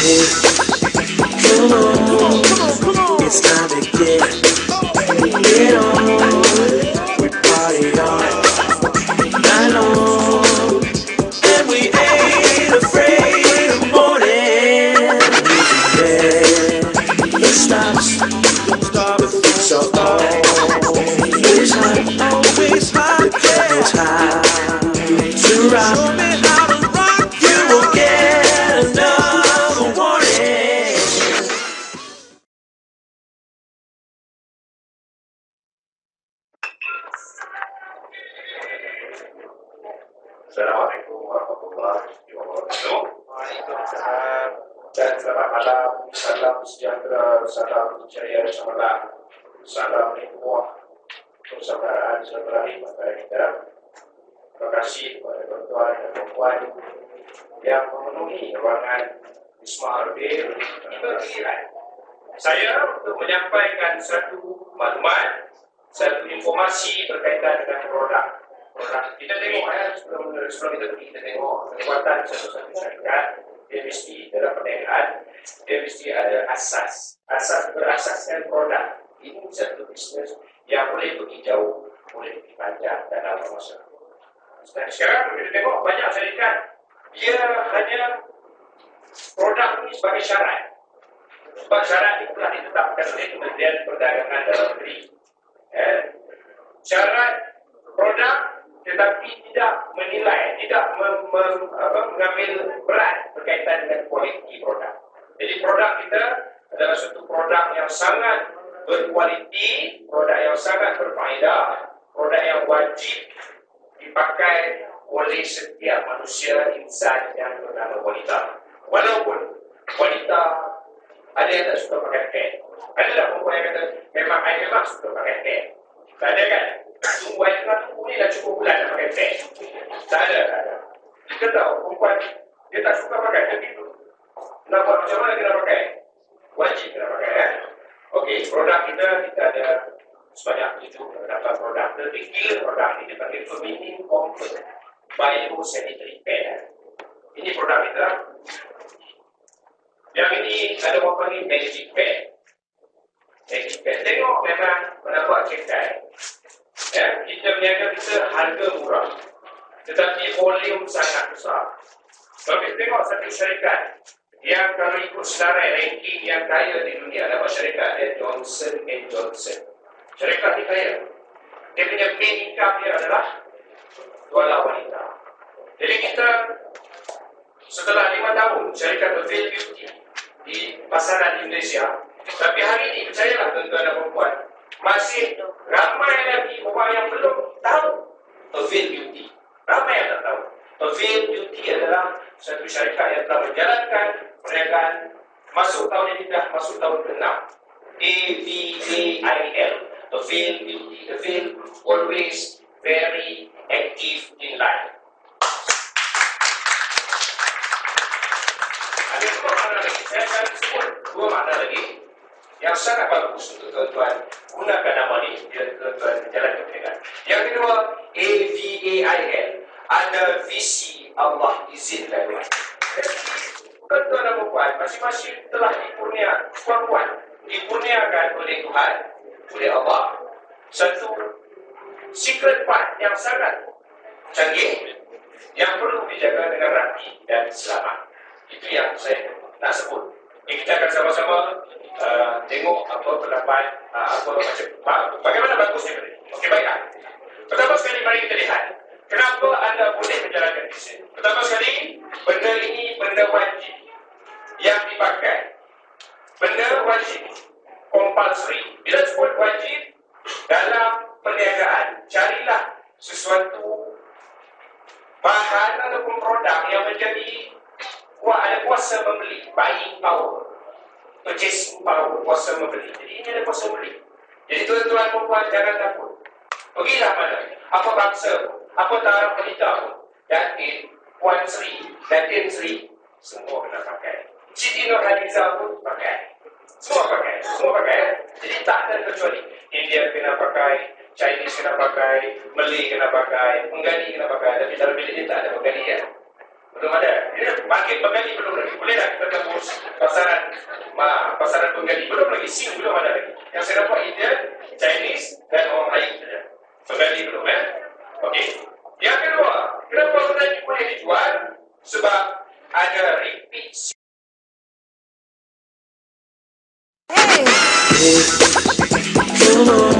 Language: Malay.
Come on, it's time to get get on. We party on night long, and we ain't afraid of morning. It stops. So always to rock. Dan selamat malam, salam sejahtera, salam jaya semalam, salam hikmah, persaudaraan ibadah kita. Terima kasih kepada tuan-tuan dan puan yang memenuhi ruangan Wisma Arbil Berkiran. Saya untuk menyampaikan satu maklumat, satu informasi berkaitan dengan produk Produk kita tengok ya, sebelum, sebelum kita pergi kita tengok kekuatan satu-satu syarikat dia mesti dalam perniagaan dia mesti ada asas asas berasaskan produk ini satu bisnes yang boleh pergi jauh boleh pergi panjang dalam masa dan sekarang kita tengok banyak syarikat dia hanya produk ini sebagai syarat sebab syarat itu telah ditetapkan oleh Kementerian Perdagangan Dalam Negeri eh, syarat produk tetapi tidak menilai, tidak mem, mem, apa, mengambil berat berkaitan dengan kualiti produk. Jadi produk kita adalah satu produk yang sangat berkualiti, produk yang sangat berfaedah, produk yang wajib dipakai oleh setiap manusia insan yang bernama wanita. Walaupun wanita ada yang tak suka pakai pad. Ada tak perempuan yang kata memang saya memang suka pakai pad. Tak ada kan? Tunggu air tengah tunggu ni dah cukup bulan nak pakai pad. Tak ada, tak ada. Kita tahu perempuan dia tak suka pakai pad itu. Nak buat macam mana kena pakai? Wajib kena pakai kan? Okey, produk kita, kita ada sebanyak tujuh dapat produk tertinggi produk ini dipanggil feminin comfort biosanitary pad. Ini produk kita. Yang ini ada orang panggil magic pad. Magic pad. Tengok memang menampak cekai. Ya, kita berniaga kita harga murah. Tetapi volume sangat besar. Kalau kita tengok satu syarikat yang kalau ikut senarai ranking yang kaya di dunia adalah syarikat dia Johnson Johnson. Syarikat ini kaya. Dia punya main income dia adalah jualan wanita. Jadi kita setelah lima tahun syarikat Avail Beauty di pasaran Indonesia tapi hari ini percayalah tuan-tuan dan perempuan masih ramai lagi orang yang belum tahu. Avail Beauty. Ramai yang tak tahu. Avail Beauty adalah satu syarikat yang telah menjalankan perniagaan masuk tahun ini dah masuk tahun ke-6 A-V-A-I-L Avail Beauty. Avail always very active in life. Ada dua makna lagi. Saya akan sebut dua makna lagi yang sangat bagus untuk tuan-tuan gunakan nama ini biar tuan-tuan jalan perniagaan. Yang kedua, A-V-A-I-L. Ada visi Allah izinkan. Tuan-tuan dan puan masing-masing telah dikurnia, puan-puan, dikurniakan oleh Tuhan, oleh Allah. Satu secret part yang sangat canggih yang perlu dijaga dengan rapi dan selamat. Itu yang saya nak sebut. Ini kita akan sama-sama tengok apa pendapat uh, apa macam bagaimana bagusnya benda. Okey baiklah. Pertama sekali mari kita lihat kenapa anda boleh menjalankan bisnes. Pertama sekali benda ini benda wajib yang dipakai. Benda wajib compulsory. Bila sebut wajib dalam perniagaan carilah sesuatu bahan ataupun produk yang menjadi kuat ada kuasa membeli buying power purchasing power kuasa membeli jadi ini ada kuasa membeli jadi tuan-tuan perempuan jangan takut. Pergilah mana apa bangsa apa taraf wanita pun Datin, Puan Sri, Datin Sri semua kena pakai. Siti Nurhaliza pun pakai. Semua pakai, semua pakai. Jadi tak ada kecuali India kena pakai Chinese kena pakai Malay kena pakai Penggani kena pakai. Tapi dalam bilik ni tak ada penggani ya belum ada. Dia bangkit pengganti belum lagi. Boleh tak kita tembus pasaran ma, pasaran penggali belum lagi SIM belum ada lagi. Yang saya dapat Indian, Chinese dan orang Melayu saja. Penggali belum eh. Okey. Yang kedua, kenapa ini boleh dijual? Sebab ada repeat Hey,